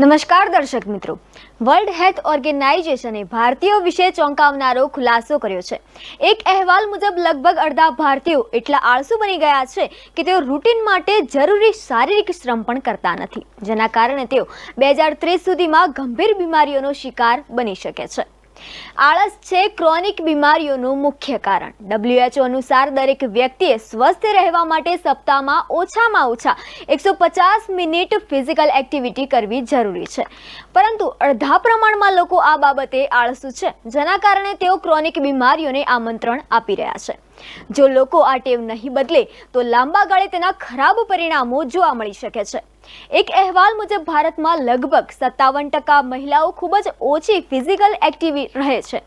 નમસ્કાર દર્શક મિત્રો. વર્લ્ડ હેલ્થ ઓર્ગેનાઇઝેશને ભારતીયો વિશે ચોંકાવનારો ખુલાસો કર્યો છે. એક અહેવાલ મુજબ લગભગ અડધા ભારતીયો એટલા આળસુ બની ગયા છે કે તેઓ રૂટીન માટે જરૂરી શારીરિક શ્રમ પણ કરતા નથી, જેના કારણે તેઓ બે હજાર ત્રીસ સુધીમાં ગંભીર બીમારીઓનો શિકાર બની શકે છે. આળસ છે ક્રોનિક બીમારીઓનું મુખ્ય કારણ. ડબ્લ્યુએચઓ અનુસાર દરેક વ્યક્તિએ સ્વસ્થ રહેવા માટે સપ્તાહમાં ઓછામાં ઓછા એકસો પચાસ મિનિટ ફિઝિકલ એક્ટિવિટી કરવી જરૂરી છે. પરંતુ અડધા પ્રમાણમાં લોકો આ બાબતે આળસુ છે, જેના કારણે તેઓ ક્રોનિક બીમારીઓને આમંત્રણ આપી રહ્યા છે. જો લોકો આ ટેવ નહીં બદલે, તો લાંબા ગાળે તેના ખરાબ પરિણામો જોવા મળી શકે છે. એક અહેવાલ મુજબ, ભારતમાં લગભગ સત્તાવન ટકા મહિલાઓ ખૂબ જ ઓછી ફિઝિકલ એક્ટિવ રહે છે.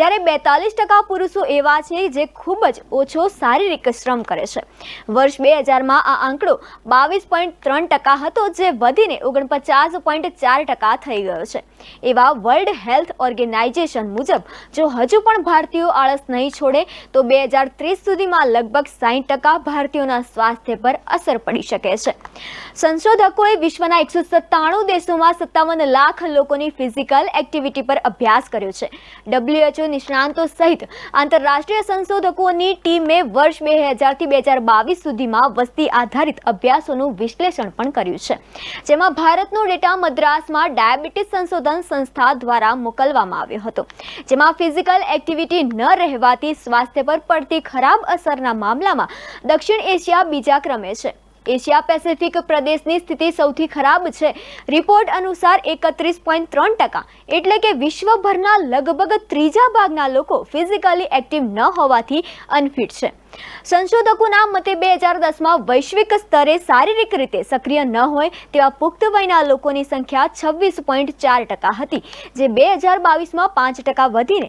જ્યારે બેતાલીસ ટકા પુરુષો એવા છે જે ખૂબ જ ઓછો શારીરિક શ્રમ કરે છે. વર્ષ બે હજારમાં આ આંકડો બાવીસ પોઈન્ટ ત્રણ ટકા હતો, જે વધીને ઓગણપચાસ પોઈન્ટ ચાર ટકા થઈ ગયો છે. એવા વર્લ્ડ હેલ્થ ઓર્ગેનાઇઝેશન મુજબ, જો હજુ પણ ભારતીયો આળસ નહીં છોડે, તો બે હજાર ત્રીસ સુધીમાં લગભગ સાહીઠ ટકા ભારતીયોના સ્વાસ્થ્ય પર અસર પડી શકે છે. સંશોધકોએ વિશ્વના એકસો સત્તાણું દેશોમાં સત્તાવન લાખ લોકોની ફિઝિકલ એક્ટિવિટી પર અભ્યાસ કર્યો છે. ડબ્લ્યુએચઓ નિષ્ણાંતો સહિત આંતરરાષ્ટ્રીય સંશોધકોની ટીમે વર્ષ બે હજારથી બે હજાર બાવીસ સુધીમાં વસ્તી આધારિત અભ્યાસોનું વિશ્લેષણ પણ કર્યું છે. જેમાં ભારતનો ડેટા મદ્રાસમાં ડાયાબિટીસ સંશોધન સંસ્થા દ્વારા મોકલવામાં આવ્યો હતો. જેમાં ફિઝિકલ એક્ટિવિટી ન રહેવાથી સ્વાસ્થ્ય પર પડતી ખરાબ અસરના મામલામાં દક્ષિણ એશિયા બીજા ક્રમે છે. એશિયા પેસિફિક પ્રદેશની સ્થિતિ સૌથી ખરાબ છે. રિપોર્ટ અનુસાર એકત્રીસ પોઈન્ટ ત્રણ ટકા એટલે કે વિશ્વભરના લગભગ ત્રીજા ભાગના લોકો ફિઝિકલી એક્ટિવ ન હોવાથી અનફિટ છે. સંશોધકોના મતે બે હજાર દસમાં વૈશ્વિક સ્તરે શારીરિક રીતે સક્રિય ન હોય તેવા પુખ્ત વયના લોકોની સંખ્યા છવ્વીસ પોઈન્ટ ચાર ટકા હતી, જે બે હજાર બાવીસમાં પાંચ ટકા વધીને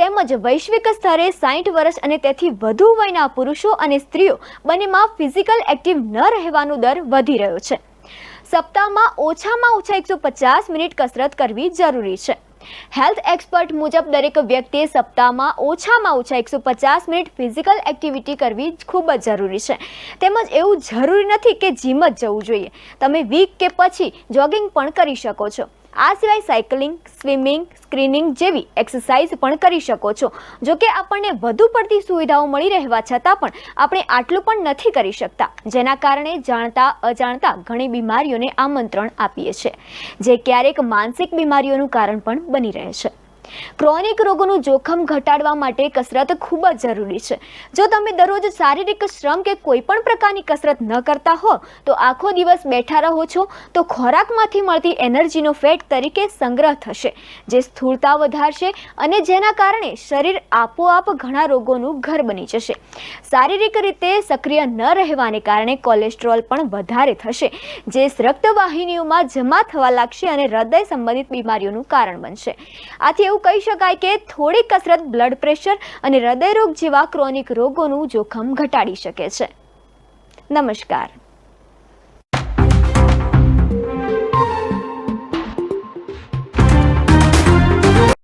તેમજ વૈશ્વિક સ્તરે સાઠ વર્ષ અને તેથી વધુ વયના પુરુષો અને સ્ત્રીઓ બંનેમાં ફિઝિકલ એક્ટિવ ન રહેવાનો દર વધી રહ્યો છે. સપ્તાહમાં ઓછામાં ઓછા એકસો પચાસ મિનિટ કસરત કરવી જરૂરી છે. હેલ્થ એક્સપર્ટ મુજબ દરેક વ્યક્તિએ સપ્તાહમાં ઓછામાં ઓછા એકસો પચાસ મિનિટ ફિઝિકલ એક્ટિવિટી કરવી ખૂબ જ જરૂરી છે. તેમજ એવું જરૂરી નથી કે જીમ જ જવું જોઈએ. તમે વીક કે પછી જોગિંગ પણ કરી શકો છો. આ સિવાય સાયકલિંગ, સ્વિમિંગ, સ્ક્રીનિંગ જેવી એક્સરસાઇઝ પણ કરી શકો છો. જો કે આપણને વધુ પડતી સુવિધાઓ મળી રહેવા છતાં પણ આપણે આટલું પણ નથી કરી શકતા, જેના કારણે જાણતા, અજાણતા ઘણી બીમારીઓને આમંત્રણ આપીએ છીએ જે ક્યારેક માનસિક બીમારીઓનું કારણ પણ બની રહે છે. ક્રોનિક રોગોનું જોખમ ઘટાડવા માટે કસરત ખૂબ જ જરૂરી છે. જો તમે દરરોજ શારીરિક શ્રમ કે કોઈ પણ પ્રકારની કસરત ન કરતા હો, તો આખો દિવસ બેઠા રહો છો, તો ખોરાકમાંથી મળતી એનર્જીનો ફેટ તરીકે સંગ્રહ થશે, જે સ્થૂળતા વધારશે અને જેના કારણે શરીર આપોઆપ ઘણા રોગોનું ઘર બની જશે. શારીરિક રીતે સક્રિય ન રહેવાને કારણે કોલેસ્ટ્રોલ પણ વધારે થશે, જે રક્તવાહિનીઓમાં જમા થવા લાગશે અને હૃદય સંબંધિત બીમારીઓનું કારણ બનશે. આથી એવું કહી શકાય કે થોડી કસરત બ્લડ પ્રેશર અને હૃદયરોગ જેવા ક્રોનિક રોગોનું જોખમ ઘટાડી શકે છે. નમસ્કાર.